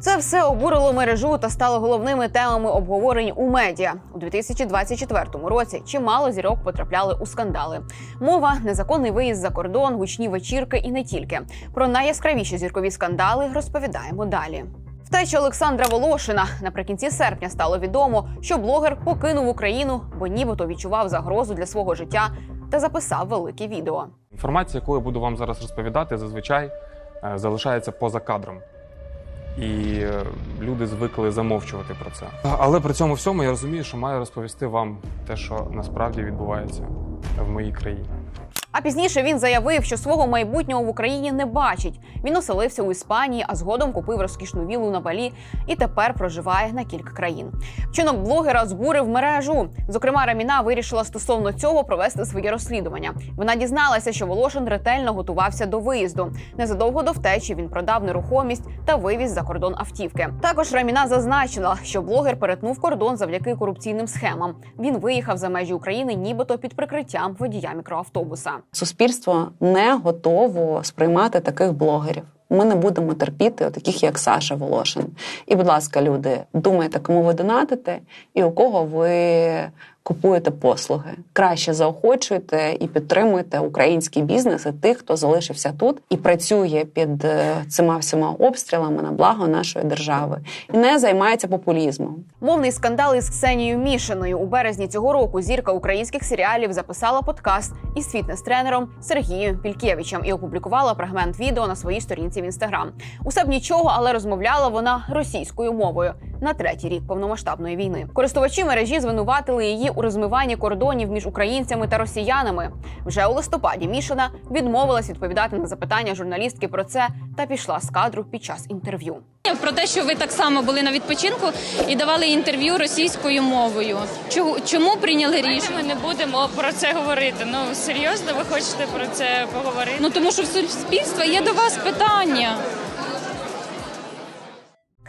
Це все обурило мережу та стало головними темами обговорень у медіа у 2024 році. Чимало зірок потрапляли у скандали. Мова незаконний виїзд за кордон, гучні вечірки і не тільки. Про найяскравіші зіркові скандали розповідаємо далі. Втеча Олександра Волошина наприкінці серпня стало відомо, що блогер покинув Україну, бо нібито відчував загрозу для свого життя та записав велике відео. Інформація, яку я буду вам зараз розповідати, зазвичай е, залишається поза кадром. І е, люди звикли замовчувати про це. Але при цьому всьому я розумію, що маю розповісти вам те, що насправді відбувається в моїй країні. А пізніше він заявив, що свого майбутнього в Україні не бачить. Він оселився у Іспанії, а згодом купив розкішну віллу на Балі і тепер проживає на кілька країн. Вчинок блогера збурив мережу. Зокрема, Раміна вирішила стосовно цього провести своє розслідування. Вона дізналася, що Волошин ретельно готувався до виїзду. Незадовго до втечі він продав нерухомість та вивіз за кордон автівки. Також Раміна зазначила, що блогер перетнув кордон завдяки корупційним схемам. Він виїхав за межі України, нібито під прикриттям водія мікроавтобуса. Суспільство не готово сприймати таких блогерів. Ми не будемо терпіти таких, як Саша Волошин. І, будь ласка, люди, думайте, кому ви донатите і у кого ви купуєте послуги. Краще заохочуйте і підтримуйте український бізнес і тих, хто залишився тут і працює під е, цими всіма обстрілами на благо нашої держави, і не займається популізмом. Мовний скандал із Ксенією Мішиною у березні цього року зірка українських серіалів записала подкаст із фітнес-тренером Сергієм Пількєвичем і опублікувала фрагмент відео на своїй сторінці в інстаграм. Усе б нічого, але розмовляла вона російською мовою на третій рік повномасштабної війни. Користувачі мережі звинуватили її у розмиванні кордонів між українцями та росіянами. Вже у листопаді Мішина відмовилась відповідати на запитання журналістки про це та пішла з кадру під час інтерв'ю. Про те, що ви так само були на відпочинку і давали інтерв'ю російською мовою. Чому, чому прийняли рішення? Ми не будемо про це говорити. Ну серйозно, ви хочете про це поговорити? Ну тому що в суспільства є до вас питання.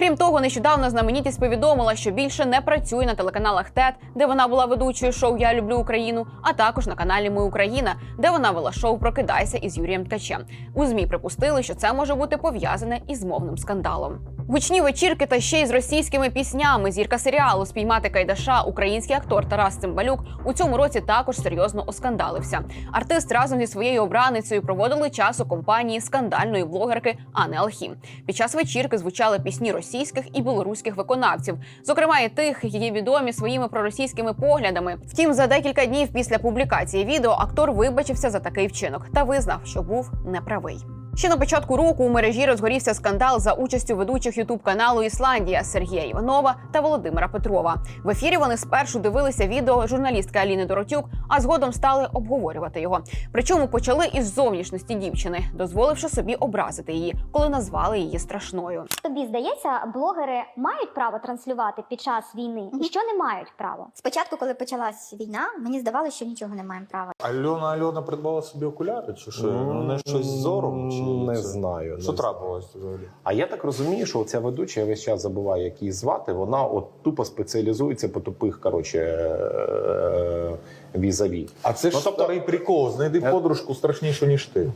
Крім того, нещодавно знаменітість повідомила, що більше не працює на телеканалах ТЕТ, де вона була ведучою шоу Я люблю Україну, а також на каналі Ми Україна, де вона вела шоу Прокидайся із Юрієм Ткачем. У змі припустили, що це може бути пов'язане із мовним скандалом. Гучні вечірки та ще й з російськими піснями. Зірка серіалу Спіймати Кайдаша, український актор Тарас Цимбалюк у цьому році також серйозно оскандалився. Артист разом зі своєю обраницею проводили час у компанії скандальної блогерки Ани Алхім. Під час вечірки звучали пісні російських і білоруських виконавців, зокрема і тих, які відомі своїми проросійськими поглядами. Втім, за декілька днів після публікації відео актор вибачився за такий вчинок та визнав, що був неправий. Ще на початку року у мережі розгорівся скандал за участю ведучих ютуб каналу Ісландія Сергія Іванова та Володимира Петрова. В ефірі вони спершу дивилися відео журналістки Аліни Доротюк, а згодом стали обговорювати його. Причому почали із зовнішності дівчини, дозволивши собі образити її, коли назвали її страшною. Тобі здається, блогери мають право транслювати під час війни, і що не мають права? Спочатку, коли почалась війна, мені здавалося, що нічого не маємо права. Альона Альона придбала собі окуляри, чи що? Ну, Ну, не щось з зором? Чи не це? знаю. Що не трапилось взагалі? А я так розумію, що ця ведуча, я весь час забуваю, як її звати. Вона от тупо спеціалізується по тупих, коротше, е, візаві. А це ж Ну, тобто- старий прикол. Знайди Я- подружку страшнішу, ніж ти.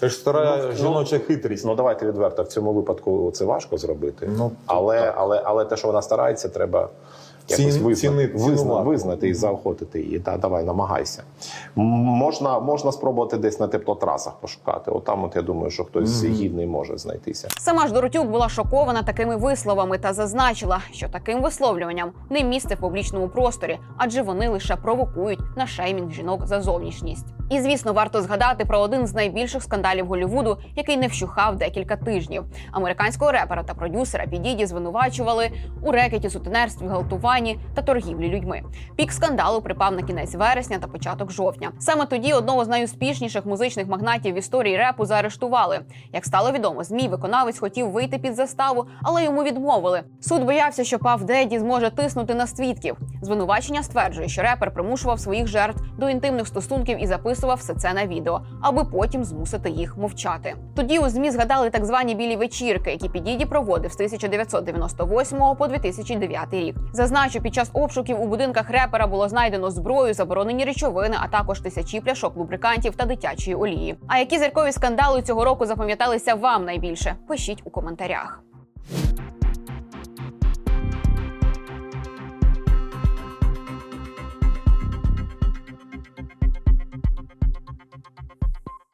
Це ж стара Ну, ну, жіноча хитрість. Ну давайте відверто, в цьому випадку це важко зробити. Ну, але, але, але те, що вона старається, треба. Ці- Якось ціни- визнати, цінувати. визнати і заохотити її. Та давай, намагайся. Можна, можна спробувати десь на теплотрасах пошукати. Отам, от я думаю, що хтось Мгм. гідний може знайтися. Сама ж Доротюк була шокована такими висловами та зазначила, що таким висловлюванням не місце в публічному просторі, адже вони лише провокують на шеймінг жінок за зовнішність. І звісно, варто згадати про один з найбільших скандалів Голлівуду, який не вщухав декілька тижнів. Американського репера та продюсера Підіді звинувачували у рекеті, сутенерстві, гвалтуванні та торгівлі людьми. Пік скандалу припав на кінець вересня та початок жовтня. Саме тоді одного з найуспішніших музичних магнатів в історії репу заарештували. Як стало відомо, змій виконавець хотів вийти під заставу, але йому відмовили. Суд боявся, що Пав Деді зможе тиснути на свідків. Звинувачення стверджує, що репер примушував своїх жертв до інтимних стосунків і записував все це на відео, аби потім змусити їх мовчати. Тоді у змі згадали так звані білі вечірки, які Підіді проводив з 1998 по 2009 рік. Зазначу, під час обшуків у будинках репера було знайдено зброю, заборонені речовини, а також тисячі пляшок лубрикантів та дитячої олії. А які зіркові скандали цього року запам'яталися вам найбільше? Пишіть у коментарях.